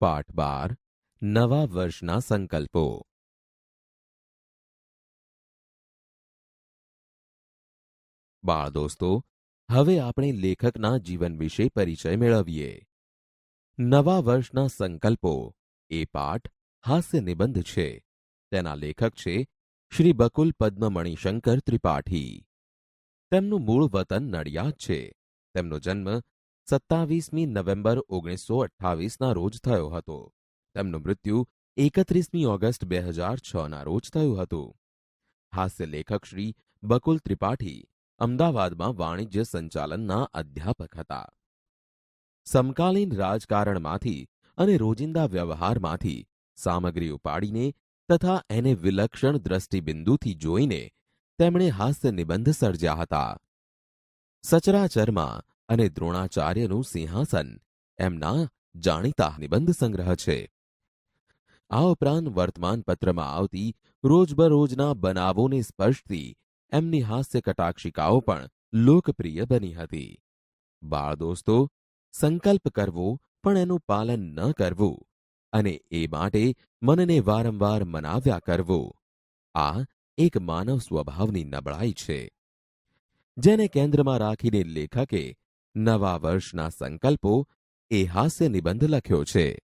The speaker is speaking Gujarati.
પાઠ બાર નવા વર્ષના સંકલ્પો. બાળ દોસ્તો, હવે આપણે લેખકના જીવન વિશે પરિચય મેળવીએ. નવા વર્ષના સંકલ્પો, એ પાઠ હાસ્ય નિબંધ છે. તેના લેખક છે શ્રી બકુલ પદ્મમણિશંકર ત્રિપાઠી. તેમનું મૂળ વતન નડિયાદ છે. તેમનો જન્મ સત્તાવીસમી નવેમ્બર ઓગણીસો અઠ્ઠાવીસના રોજ થયો હતો. તેમનું મૃત્યુ એકત્રીસમી ઓગસ્ટ બે હજાર છના રોજ થયું હતું. હાસ્ય લેખક શ્રી બકુલ ત્રિપાઠી અમદાવાદમાં વાણિજ્ય સંચાલનના અધ્યાપક હતા. સમકાલીન રાજકારણમાંથી અને રોજિંદા વ્યવહારમાંથી સામગ્રી ઉપાડીને તથા એને વિલક્ષણ દ્રષ્ટિબિંદુથી જોઈને તેમણે હાસ્ય નિબંધ સર્જ્યા હતા. સચરાચરમાં અને દ્રોણાચાર્યનું સિંહાસન એમના જાણીતા નિબંધ સંગ્રહ છે. આ ઉપરાંત વર્તમાનપત્રમાં આવતી રોજબરોજના બનાવોને સ્પર્શતી એમની હાસ્ય કટાક્ષિકાઓ પણ લોકપ્રિય બની હતી. બાળ દોસ્તો, સંકલ્પ કરવો પણ એનું પાલન ન કરવું અને એ માટે મનને વારંવાર મનાવ્યા કરવું, આ એક માનવ સ્વભાવની નબળાઈ છે. જેને કેન્દ્રમાં રાખીને લેખકે નવા વર્ષના સંકલ્પો એ હાસ્ય નિબંધ લખ્યો છે.